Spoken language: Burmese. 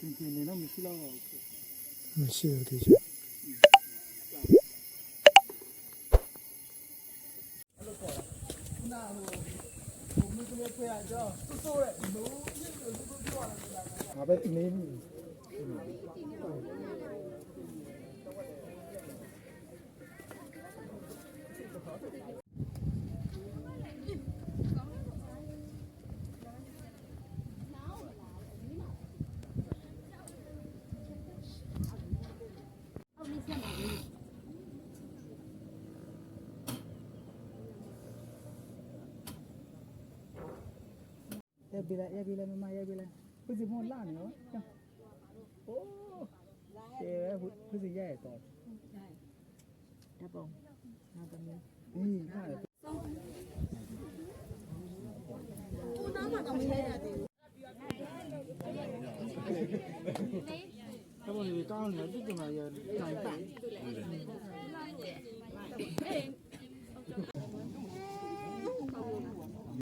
ဒီနေတော့မရှိတော့ဘူးမရှိဘူးဒီချာငါပဲနေ ရက်ပြီလိုက်ရက်ပြီလိုက်မမရက်ပြီလိုက်ခုစီမလာနေနော်โอ้เจ๊ခုစီရက်ရတော့ဒါပုံနောက်တမီးဟင်းဟာသူနားမှာတော့မရရသေးဘူး။ဒါပေါ်ကြီးကောင်းနေတယ်သူကမှရတိုင်ပတ်